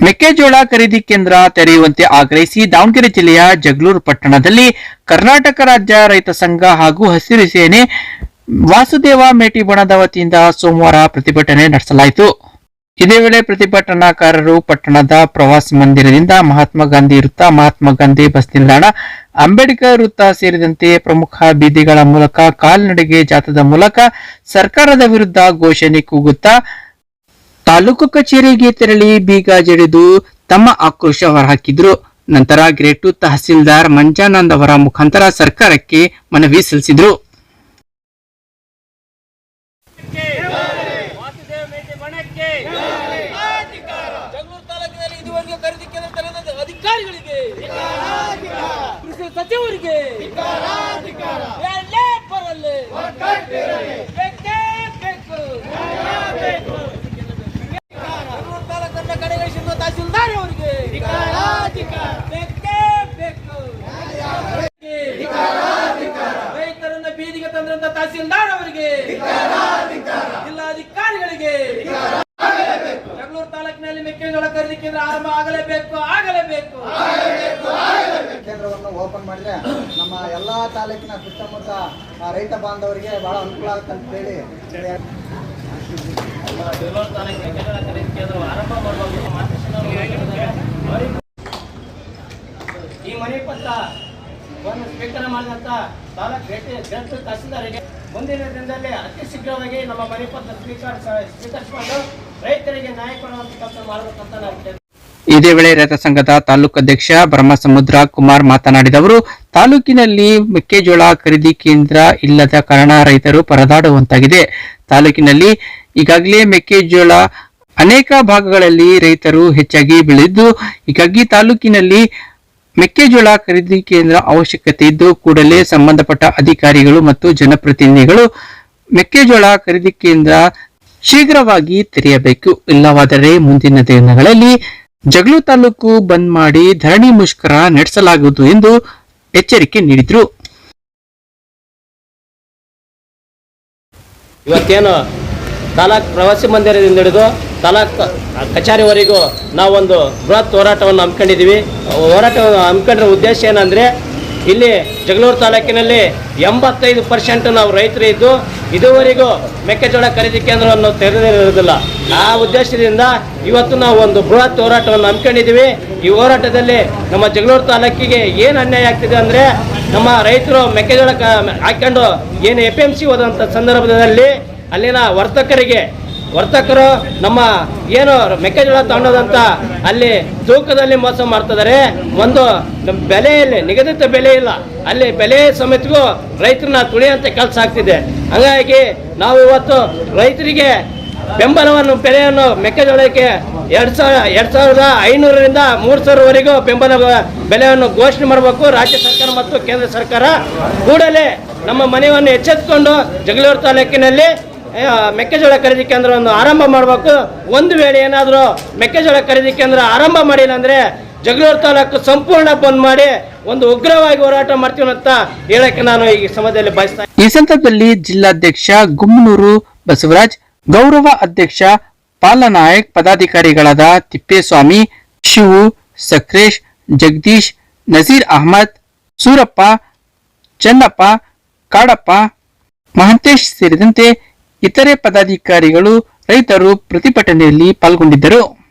ಮೆಕ್ಕೆಜೋಳ ಖರೀದಿ ಕೇಂದ್ರ ತೆರೆಯುವಂತೆ ಆಗ್ರಹಿಸಿ ದಾವಣಗೆರೆ ಜಿಲ್ಲೆಯ ಜಗಳೂರು ಪಟ್ಟಣದಲ್ಲಿ ಕರ್ನಾಟಕ ರಾಜ್ಯ ರೈತ ಸಂಘ ಹಾಗೂ ಹಸಿರು ಸೇನೆ ವಾಸುದೇವ ಮೇಟಿಬಣದ ವತಿಯಿಂದ ಸೋಮವಾರ ಪ್ರತಿಭಟನೆ ನಡೆಸಲಾಯಿತು. ಇದೇ ವೇಳೆ ಪ್ರತಿಭಟನಾಕಾರರು ಪಟ್ಟಣದ ಪ್ರವಾಸಿ ಮಂದಿರದಿಂದ ಮಹಾತ್ಮ ಗಾಂಧಿ ವೃತ್ತ, ಮಹಾತ್ಮ ಗಾಂಧಿ ಬಸ್ ನಿಲ್ದಾಣ, ಅಂಬೇಡ್ಕರ್ ವೃತ್ತ ಸೇರಿದಂತೆ ಪ್ರಮುಖ ಬೀದಿಗಳ ಮೂಲಕ ಕಾಲ್ನಡಿಗೆ ಜಾಥದ ಮೂಲಕ ಸರ್ಕಾರದ ವಿರುದ್ಧ ಘೋಷಣೆ ಕೂಗುತ್ತಾ ತಾಲೂಕು ಕಚೇರಿಗೆ ತೆರಳಿ ಬೀಗ ಜಡಿದು ತಮ್ಮ ಆಕ್ರೋಶ ಹೊರಹಾಕಿದ್ರು. ನಂತರ ಗ್ರೇಟ್ ಟು ತಹಸೀಲ್ದಾರ್ ಮಂಜಾನಂದ್ ಅವರ ಮುಖಾಂತರ ಸರ್ಕಾರಕ್ಕೆ ಮನವಿ ಸಲ್ಲಿಸಿದ್ರು ಬಣಕ್ಕೆ ಜಗಳೂರು ತಾಲೂಕಿನಲ್ಲಿ ಇದುವರೆಗೆ ಖರೀದಿ ಕೇಂದ್ರ ತೆರೆದ ಅಧಿಕಾರಿಗಳಿಗೆ ಕೃಷಿ ಸಚಿವರಿಗೆ ಎಲ್ಲೇ ಬರಲಿ ಬೇಕೇ ಬೇಕು ಜಗಳೂರು ತಾಲೂಕನ್ನ ಕಡೆಗಣಿಸಿರುವ ತಹಸೀಲ್ದಾರ್ ಅವರಿಗೆ ಬೇಕೇ ಬೇಕು. ರೈತರನ್ನ ಬೀದಿಗೆ ತಂದಂತ ತಹಸೀಲ್ದಾರ್ ಅವರಿಗೆ ಜಿಲ್ಲಾಧಿಕಾರಿಗಳಿಗೆ. ಜಗಳೂರು ತಾಲೂಕಿನಲ್ಲಿ ಮೆಕ್ಕೆಜೋಳ ಖರೀದಿ ಕೇಂದ್ರ ಆರಂಭ ಆಗಲೇಬೇಕು ಆಗಲೇಬೇಕು. ಕೇಂದ್ರವನ್ನು ಓಪನ್ ಮಾಡಿದ್ರೆ ನಮ್ಮ ಎಲ್ಲಾ ತಾಲೂಕಿನ ಸುತ್ತಮುತ್ತ ಆ, ರೈತ ಬಾಂಧವರಿಗೆ ಬಹಳ ಅನುಕೂಲ ಆಗುತ್ತೆ ಅಂತ ಹೇಳಿ ಬೆಂಗಳೂರು ತಾಲೂಕಿನ ಮೆಕ್ಕೆಜೋಳ ಖರೀದಿ ಕೇಂದ್ರ ಆರಂಭ ಮಾಡಬೇಕು ಈ ಮನೆ ಪತ್ರ ಸ್ವೀಕಾರ ಮಾಡಿದಂತ ತಾಲೂಕು ಗ್ರಂಥ ತಹಸೀಲ್ದಾರಿಗೆ ಮುಂದಿನ ದಿನದಲ್ಲಿ ಅತಿ ಶೀಘ್ರವಾಗಿ ನಮ್ಮ ಮನೆ ಪತ್ರ ಸ್ವೀಕರಿಸ ಸ್ವೀಕರಿಸಿಕೊಂಡು ರೈತರಿಗೆ ನ್ಯಾಯ ಕೊಡುವಂತ ಕೆಲಸ ಮಾಡಬೇಕಂತ ನಾನು. ಇದೇ ವೇಳೆ ರೈತ ಸಂಘದ ತಾಲೂಕು ಅಧ್ಯಕ್ಷ ಬ್ರಹ್ಮಸಮುದ್ರ ಕುಮಾರ್ ಮಾತನಾಡಿದವರು, ತಾಲೂಕಿನಲ್ಲಿ ಮೆಕ್ಕೆಜೋಳ ಖರೀದಿ ಕೇಂದ್ರ ಇಲ್ಲದ ಕಾರಣ ರೈತರು ಪರದಾಡುವಂತಾಗಿದೆ ತಾಲೂಕಿನಲ್ಲಿ ಈಗಾಗಲೇ ಮೆಕ್ಕೆಜೋಳ ಅನೇಕ ಭಾಗಗಳಲ್ಲಿ ರೈತರು ಹೆಚ್ಚಾಗಿ ಬೆಳೆದಿದ್ದು, ಹೀಗಾಗಿ ತಾಲೂಕಿನಲ್ಲಿ ಮೆಕ್ಕೆಜೋಳ ಖರೀದಿ ಕೇಂದ್ರ ಅವಶ್ಯಕತೆ ಇದ್ದು ಕೂಡಲೇ ಸಂಬಂಧಪಟ್ಟ ಅಧಿಕಾರಿಗಳು ಮತ್ತು ಜನಪ್ರತಿನಿಧಿಗಳು ಮೆಕ್ಕೆಜೋಳ ಖರೀದಿ ಕೇಂದ್ರ ಶೀಘ್ರವಾಗಿ ತೆರೆಯಬೇಕು. ಇಲ್ಲವಾದರೆ ಮುಂದಿನ ದಿನಗಳಲ್ಲಿ ಜಗಳೂರು ತಾಲೂಕು ಬಂದ್ ಮಾಡಿ ಧರಣಿ ಮುಷ್ಕರ ನಡೆಸಲಾಗುವುದು ಎಂದು ಎಚ್ಚರಿಕೆ ನೀಡಿದರು. ಇವತ್ತೇನು ತಾಲೂಕ್ ಪ್ರವಾಸಿ ಮಂದಿರದಿಂದ ಹಿಡಿದು ತಾಲೂಕ್ ಕಚೇರಿವರೆಗೂ ನಾವೊಂದು ಬೃಹತ್ ಹೋರಾಟವನ್ನು ಹಮ್ಮಿಕೊಂಡಿದ್ದೀವಿ. ಹೋರಾಟ ಹಮ್ಮಿಕೊಂಡಿರೋ ಉದ್ದೇಶ ಏನಂದರೆ, ಇಲ್ಲಿ ಜಗಳೂರು ತಾಲೂಕಿನಲ್ಲಿ ಎಂಬತ್ತೈದು ಪರ್ಸೆಂಟ್ ನಾವು ರೈತರು ಇದ್ದು, ಇದುವರೆಗೂ ಮೆಕ್ಕೆಜೋಳ ಖರೀದಿ ಕೇಂದ್ರವನ್ನು ತೆರೆದಿರುವುದಿಲ್ಲ. ಆ ಉದ್ದೇಶದಿಂದ ಇವತ್ತು ನಾವು ಒಂದು ಬೃಹತ್ ಹೋರಾಟವನ್ನು ಹಮ್ಮಿಕೊಂಡಿದ್ದೀವಿ. ಈ ಹೋರಾಟದಲ್ಲಿ ನಮ್ಮ ಜಗಳೂರು ತಾಲೂಕಿಗೆ ಏನು ಅನ್ಯಾಯ ಆಗ್ತಿದೆ ಅಂದರೆ, ನಮ್ಮ ರೈತರು ಮೆಕ್ಕೆಜೋಳ ಹಾಕ್ಕೊಂಡು ಏನು ಎ ಪಿ ಎಂ ಸಿ ಹೋದಂಥ ಸಂದರ್ಭದಲ್ಲಿ ಅಲ್ಲಿನ ವರ್ತಕರಿಗೆ ವರ್ತಕರು ನಮ್ಮ ಏನು ಮೆಕ್ಕೆಜೋಳ ತಗೊಂಡೋದಂತ ಅಲ್ಲಿ ತೂಕದಲ್ಲಿ ಮೋಸ ಮಾಡ್ತಿದ್ದಾರೆ. ಒಂದು ಬೆಲೆಯಲ್ಲಿ, ನಿಗದಿತ ಬೆಲೆ ಇಲ್ಲ ಅಲ್ಲಿ ಬೆಲೆ ಸಮೇತಗೂ ರೈತರನ್ನ ತುಳಿಯಂತೆ ಕೆಲಸ ಆಗ್ತಿದೆ. ಹಾಗಾಗಿ ನಾವು ಇವತ್ತು ರೈತರಿಗೆ ಬೆಂಬಲವನ್ನು, ಬೆಲೆಯನ್ನು ಮೆಕ್ಕೆಜೋಳಕ್ಕೆ ಎರಡು ಸಾವಿರ, ಎರಡು ಸಾವಿರದ ಐನೂರರಿಂದ ಮೂರು ಸಾವಿರವರೆಗೂ ಬೆಂಬಲ ಬೆಲೆಯನ್ನು ಘೋಷಣೆ ಮಾಡಬೇಕು. ರಾಜ್ಯ ಸರ್ಕಾರ ಮತ್ತು ಕೇಂದ್ರ ಸರ್ಕಾರ ಕೂಡಲೇ ನಮ್ಮ ಮನೆಯನ್ನು ಎಚ್ಚೆತ್ತುಕೊಂಡು ಜಗಳೂರು ತಾಲೂಕಿನಲ್ಲಿ ಮೆಕ್ಕೆಜೋಳ ಖರೀದಿ ಕೇಂದ್ರವನ್ನು ಆರಂಭ ಮಾಡಬೇಕು. ಒಂದು ವೇಳೆ ಏನಾದರೂ ಮೆಕ್ಕೆಜೋಳ ಖರೀದಿ ಕೇಂದ್ರ ಆರಂಭ ಮಾಡಿಲ್ಲ ಅಂದರೆ ಜಗಳೂರು ತಾಲೂಕು ಸಂಪೂರ್ಣ ಬಂದ್ ಮಾಡಿ ಒಂದು ಉಗ್ರವಾಗಿ ಹೋರಾಟ ಮಾಡ್ತೀವಿ ಅಂತ ಹೇಳಕ್ಕೆ ನಾನು ಈ ಸಮಯದಲ್ಲಿ ಬಯಸ್ತಾ ಈ ಸಂದರ್ಭದಲ್ಲಿ ಜಿಲ್ಲಾಧ್ಯಕ್ಷ ಗುಮ್ಮನೂರು ಬಸವರಾಜ್, ಗೌರವ ಅಧ್ಯಕ್ಷ ಪಾಲನಾಯಕ್, ಪದಾಧಿಕಾರಿಗಳಾದ ತಿಪ್ಪೇಸ್ವಾಮಿ, ಶಿವು, ಸಕ್ರೇಶ್, ಜಗದೀಶ್, ನಜೀರ್ ಅಹಮದ್, ಸೂರಪ್ಪ, ಚನ್ನಪ್ಪ, ಕಾಡಪ್ಪ, ಮಹಂತೇಶ್ ಸೇರಿದಂತೆ ಇತರೆ ಪದಾಧಿಕಾರಿಗಳು ರೈತರು ಪ್ರತಿಭಟನೆಯಲ್ಲಿ ಪಾಲ್ಗೊಂಡಿದ್ದರು.